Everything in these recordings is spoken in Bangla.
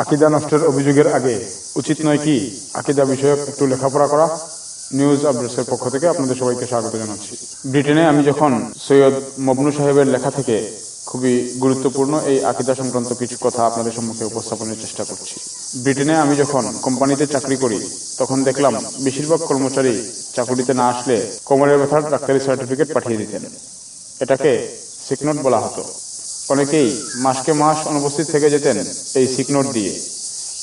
আকিদা নষ্টের অভিযোগের আগে উচিত নয় কি আকিদা বিষয়ক একটু লেখাপড়া করা? নিউজ আপডেটসের পক্ষ থেকে আপনাদের সবাইকে স্বাগত জানাচ্ছি। ব্রিটেনে আমি যখন সৈয়দ মবনু সাহেবের লেখা থেকে খুবই গুরুত্বপূর্ণ এই আকিদা সংক্রান্ত কিছু কথা আপনাদের সম্মুখে উপস্থাপনের চেষ্টা করছি। ব্রিটেনে আমি যখন কোম্পানিতে চাকরি করি, তখন দেখলাম বেশিরভাগ কর্মচারী চাকরিতে না আসলে কোমরের ব্যথার ডাক্তারি সার্টিফিকেট পাঠিয়ে দিতেন। এটাকে সিকনোট বলা হতো। অনেকেই মাসকে মাস অনুপস্থিত থেকে যেতেন এই সিকনোট দিয়ে।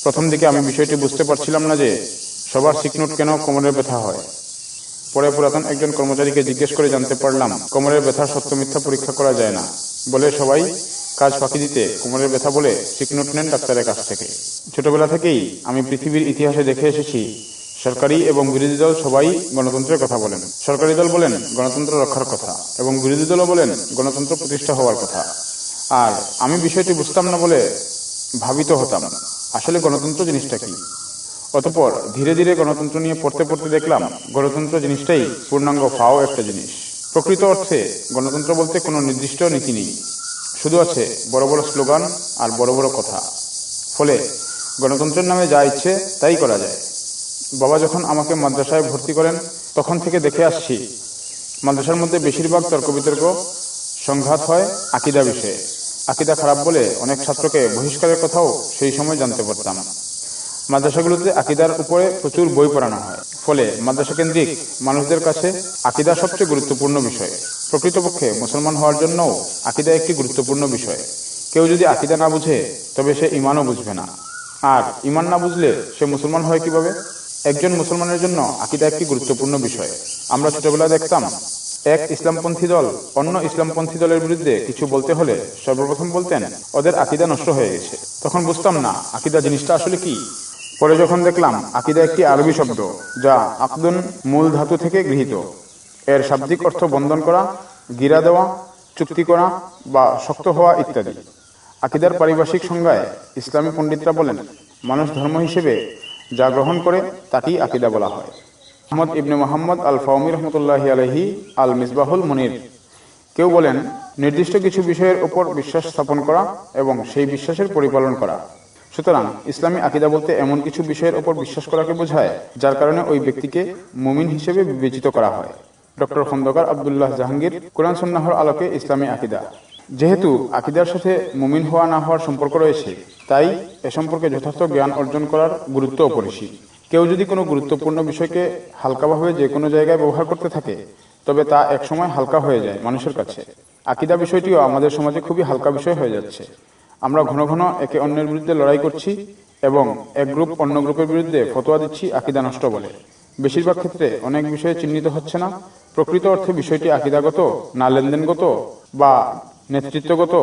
প্রথম দিকে আমি বিষয়টি বুঝতে পারছিলাম না যে সবার সিকনোট কেন কোমরের ব্যথা হয়। পরে পুরাতন একজন কর্মচারীকে জিজ্ঞেস করে জানতে পারলাম, কোমরের ব্যথার সত্য মিথ্যা পরীক্ষা করা যায় না। বলে সবাই কাজ ফাঁকি দিতে কোমরের ব্যথা বলে সিকনোট নেন ডাক্তারের কাছ থেকে। ছোটবেলা থেকেই আমি পৃথিবীর ইতিহাসে দেখে এসেছি, সরকারি এবং বিরোধী দল সবাই গণতন্ত্রের কথা বলেন। সরকারি দল বলেন গণতন্ত্র রক্ষার কথা এবং বিরোধী দলও বলেন গণতন্ত্র প্রতিষ্ঠা হওয়ার কথা। আর আমি বিষয়টি বুঝতাম না বলে ভাবিত হতাম। আসলে গণতন্ত্র জিনিসটা কি? অতপর ধীরে ধীরে গণতন্ত্র নিয়ে পড়তে পড়তে দেখলাম, গণতন্ত্র জিনিসটাই পূর্ণাঙ্গ ফাও একটা জিনিস। প্রকৃত অর্থে গণতন্ত্র বলতে কোনো নির্দিষ্ট নীতি নেই। শুধু আছে বড় বড় স্লোগান আর বড় বড় কথা। ফলে গণতন্ত্রের নামে যা ইচ্ছে তাই করা যায়। বাবা যখন আমাকে মাদ্রাসায় ভর্তি করেন, তখন থেকে দেখে আসছি, মাদ্রাসার মধ্যে বেশিরভাগ তর্ক বিতর্ক, সংঘাত হয়, আকিদা বিষয়ে। আকিদা খারাপ বলে অনেক ছাত্রকে বহিষ্কারের কথাও সেই সময় জানতে পারতাম। মাদ্রাসাগুলোতে আকিদার উপরে প্রচুর বই পড়ানো হয়। ফলে মাদ্রাসা কেন্দ্রিক মানুষদের কাছে আকিদা সবচেয়ে গুরুত্বপূর্ণ বিষয়। প্রকৃতপক্ষে মুসলমান হওয়ার জন্যও আকিদা একটি গুরুত্বপূর্ণ বিষয়। কেউ যদি আকিদা না বুঝে, তবে সে ইমানও বুঝবে না। আর ইমান না বুঝলে সে মুসলমান হয় কীভাবে? একজন মুসলমানের জন্য আকিদা একটি গুরুত্বপূর্ণ বিষয়। আমরা ছোটবেলায় দেখতাম এক ইসলামপন্থী দল, অন্য ইসলামপন্থী দলের বিরুদ্ধে কিছু বলতে হলে সর্বপ্রথম বলতেন, ওদের আকিদা নষ্ট হয়ে গেছে। তখন বুঝতাম না, আকিদা জিনিসটা আসলে কি। পরে যখন দেখলাম, আকিদা একটি আরবি শব্দ, যা আকদুন মূল ধাতু থেকে গৃহীত। এর শাব্দিক অর্থ বন্ধন করা, গিরা দেওয়া, চুক্তি করা বা শক্ত হওয়া ইত্যাদি। আকিদার পারিভাষিক সংজ্ঞায় ইসলামী পণ্ডিতরা বলেন, মানুষ ধর্ম হিসেবে যা গ্রহণ করে, তাকেই আকিদা বলা হয়। মোহাম্মদ ইবনে মোহাম্মদ আল ফাউমি রহমতুল্লাহ আলহি আল মিসবাহুল মনির। কেউ বলেন, নির্দিষ্ট কিছু বিষয়ের উপর বিশ্বাস স্থাপন করা এবং সেই বিশ্বাসের পরিপালন করা। সুতরাং, ইসলামী আকিদা বলতে এমন কিছু বিষয়ের উপর বিশ্বাস করাকে বোঝায়, যার কারণে ওই ব্যক্তিকে মুমিন হিসেবে বিবেচিত করা হয়। ডক্টর খন্দকার আবদুল্লাহ জাহাঙ্গীর, কোরআন সন্ন্যাহর আলোকে ইসলামী আকিদা। যেহেতু আকিদার সাথে মুমিন হওয়া না হওয়ার সম্পর্ক রয়েছে, তাই এ সম্পর্কে যথার্থ জ্ঞান অর্জন করার গুরুত্ব অপরিসীম। কেউ যদি কোনো গুরুত্বপূর্ণ বিষয়কে হালকাভাবে যে কোনো জায়গায় ব্যবহার করতে থাকে, তবে তা একসময় হালকা হয়ে যায় মানুষের কাছে। আকিদা বিষয়টিও আমাদের সমাজে খুবই হালকা বিষয় হয়ে যাচ্ছে। আমরা ঘন ঘন একে অন্যের বিরুদ্ধে লড়াই করছি এবং এক গ্রুপ অন্য গ্রুপের বিরুদ্ধে ফতোয়া দিচ্ছি আকিদা নষ্ট বলে। বেশিরভাগ ক্ষেত্রে অনেক বিষয়ে চিহ্নিত হচ্ছে না। প্রকৃত অর্থে বিষয়টি আকিদাগত, না লেনদেনগত বা নেতৃত্বগত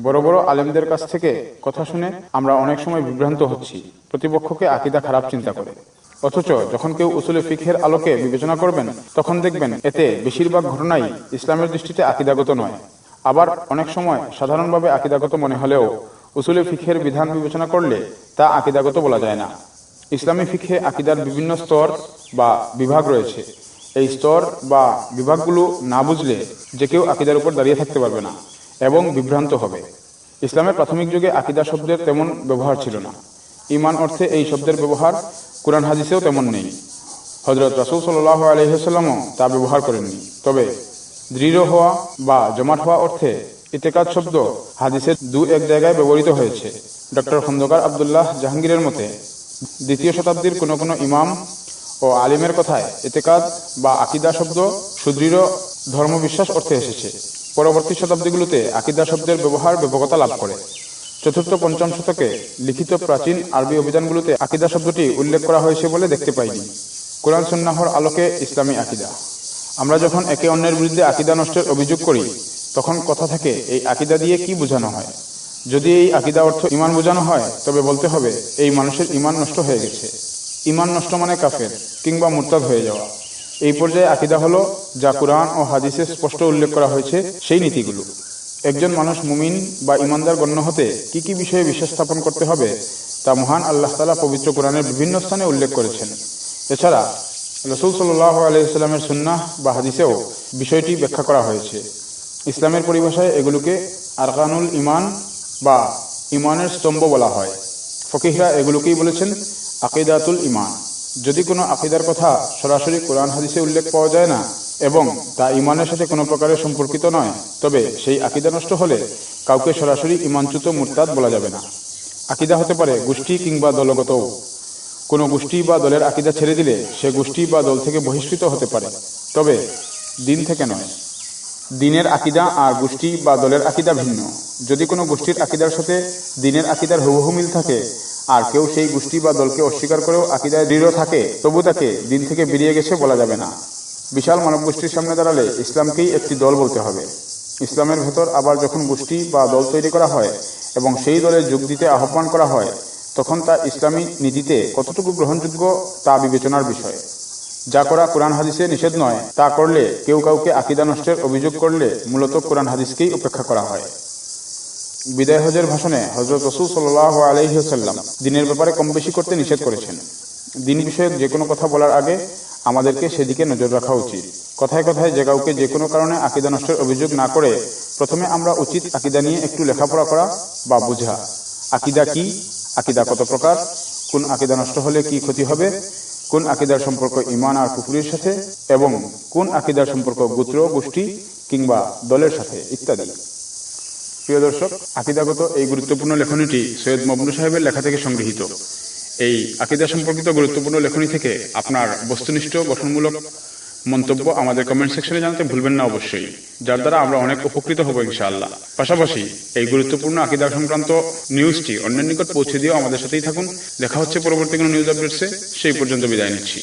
বড় বড় আলেমদের কাছ থেকে কথা শুনে আমরা অনেক সময় বিভ্রান্ত হচ্ছি। প্রতিপক্ষকে আকিদা খারাপ চিন্তা করে। অথচ যখন কেউ উসুলে ফিখের আলোকে বিবেচনা করবেন, তখন দেখবেন এতে বেশিরভাগ ঘটনাই ইসলামের দৃষ্টিতে আকিদাগত নয়। আবার অনেক সময় সাধারণভাবে আকিদাগত মনে হলেও উসুলে ফিখের বিধান বিবেচনা করলে তা আকিদাগত বলা যায় না। ইসলামী ফিখে আকিদার বিভিন্ন স্তর বা বিভাগ রয়েছে। এই স্তর বা বিভাগগুলো না বুঝলে যে কেউ আকিদার উপর দাঁড়িয়ে থাকতে পারবে না। এবং বিভ্রান্ত হবে। ইসলামের প্রাথমিক যুগে আকিদা শব্দের তেমন ব্যবহার ছিল না। ইমান অর্থে এই শব্দের ব্যবহার কোরআন হাদিসেও তেমন নেই। হজরত রাসুল সাল্লাহ আলহিহাস্লামও তা ব্যবহার করেননি। তবে দৃঢ় হওয়া বা জমাট হওয়া অর্থে ইতেকাদ শব্দ হাদিসের দু এক জায়গায় ব্যবহৃত হয়েছে। ডক্টর খন্দকার আবদুল্লাহ জাহাঙ্গীরের মতে, দ্বিতীয় শতাব্দীর কোনো কোনো ইমাম ও আলিমের কথায় ইতেকাদ বা আকিদা শব্দ সুদৃঢ় ধর্মবিশ্বাস অর্থে এসেছে। পরবর্তী শতাব্দীগুলোতে আকিদা শব্দের ব্যবহার ব্যাপকতা লাভ করে। চতুর্থ, পঞ্চম শতকে লিখিত প্রাচীন আরবি অভিধানগুলোতে আকিদা শব্দটি উল্লেখ করা হয়েছে বলে দেখতে পাইনি। কোরআন সন্ন্যাহর আলোকে ইসলামী আকিদা। আমরা যখন একে অন্যের বিরুদ্ধে আকিদা নষ্টের অভিযোগ করি, তখন কথা থাকে, এই আকিদা দিয়ে কি বোঝানো হয়? যদি এই আকিদা অর্থ ইমান বোঝানো হয়, তবে বলতে হবে, এই মানুষের ইমান নষ্ট হয়ে গেছে। ইমান নষ্ট মানে কাফের কিংবা মুরতাদ হয়ে যাওয়া। এই পর্যায়ে আকিদা হলো যা কোরআন ও হাদিসে স্পষ্ট উল্লেখ করা হয়েছে সেই নীতিগুলো। একজন মানুষ মুমিন বা ইমানদার গণ্য হতে কি কি বিষয়ে বিশ্বাস স্থাপন করতে হবে তা মহান আল্লাহ তালা পবিত্র কোরআনের বিভিন্ন স্থানে উল্লেখ করেছেন। এছাড়া রসুল সাল্লাহ আলহিসাল্লামের সুন্নাহ বা হাদিসেও বিষয়টি ব্যাখ্যা করা হয়েছে। ইসলামের পরিভাষায় এগুলোকে আরকানুল ইমান বা ইমানের স্তম্ভ বলা হয়। ফকিহরা এগুলোকেই বলেছেন আকিদাতুল ইমান যদি কোনো আকিদার কথা সরাসরি কোরআন হাদিসে উল্লেখ পাওয়া যায় না এবং তা ইমানের সাথে কোনো প্রকারের সম্পর্কিত নয়, তবে সেই আকিদা নষ্ট হলে কাউকে সরাসরি ইমানচ্যুত মুরতাদ বলা যাবে না। আকিদা হতে পারে গোষ্ঠী কিংবা দলগতও কোনো গোষ্ঠী বা দলের আকিদা ছেড়ে দিলে সে গোষ্ঠী বা দল থেকে বহিষ্কৃত হতে পারে, তবে দিন থেকে নয়। দিনের আকিদা আর গোষ্ঠী বা দলের আকিদা ভিন্ন। যদি কোনো গোষ্ঠীর আকিদার সাথে দিনের আকিদার হুবহু মিল থাকে আর কেউ সেই গোষ্ঠী বা দলকে অস্বীকার করেও আকিদায় দৃঢ় থাকে, তবু তাকে দিন থেকে বেরিয়ে গেছে বলা যাবে না। বিশাল মানব গোষ্ঠীর সামনে দাঁড়ালে ইসলামকেই একটি দল বলতে হবে। ইসলামের ভেতর আবার যখন গোষ্ঠী বা দল তৈরি করা হয় এবং সেই দলে যোগ দিতে আহ্বান করা হয়, তখন তা ইসলামী নীতিতে কতটুকু গ্রহণযোগ্য তা বিবেচনার বিষয়। যা করা কোরআন হাদিসে নিষেধ নয়, তা করলে কেউ কাউকে আকিদা নষ্টের অভিযোগ করলে মূলত কোরআন হাদিসকেই উপেক্ষা করা হয়। বিদায় হজের ভাষণে হজরত রসুল সাল্লাহ আলহিহাল্লাম দিনের ব্যাপারে কম বেশি করতে নিষেধ করেছেন। দিন বিষয়ক যে কোনো কথা বলার আগে আমাদেরকে সেদিকে নজর রাখা উচিত। কথায় কথায় যে কাউকে যে কোনো কারণে আকিদা নষ্টের অভিযোগ না করে প্রথমে আমরা উচিত আকিদা নিয়ে একটু লেখাপড়া করা বা বোঝা। আকিদা কি? আকিদা কত প্রকার? কোন আকিদা নষ্ট হলে কি ক্ষতি হবে? কোন আকিদার সম্পর্ক ইমান আর কুকুরের সাথে? এবং কোন আকিদার সম্পর্ক গোত্র, গোষ্ঠী কিংবা দলের সাথে? ইত্যাদি। প্রিয় দর্শক, আকিদাগত এই গুরুত্বপূর্ণ লেখনীটি সৈয়দ মবনু সাহেবের লেখা থেকে সংগৃহীত। এই আকিদা সম্পর্কিত গুরুত্বপূর্ণ লেখনী থেকে আপনার বস্তুনিষ্ঠ, গঠনমূলক মন্তব্য আমাদের কমেন্ট সেকশনে জানাতে ভুলবেন না অবশ্যই, যার দ্বারা আমরা অনেক উপকৃত হব ইনশাআল্লাহ। পাশাপাশি এই গুরুত্বপূর্ণ আকিদা সংক্রান্ত নিউজটি অন্যের নিকট পৌঁছে দিয়েও আমাদের সাথেই থাকুন। দেখা হচ্ছে পরবর্তী কোনো নিউজ আপডেটসে সেই পর্যন্ত বিদায় নিচ্ছি।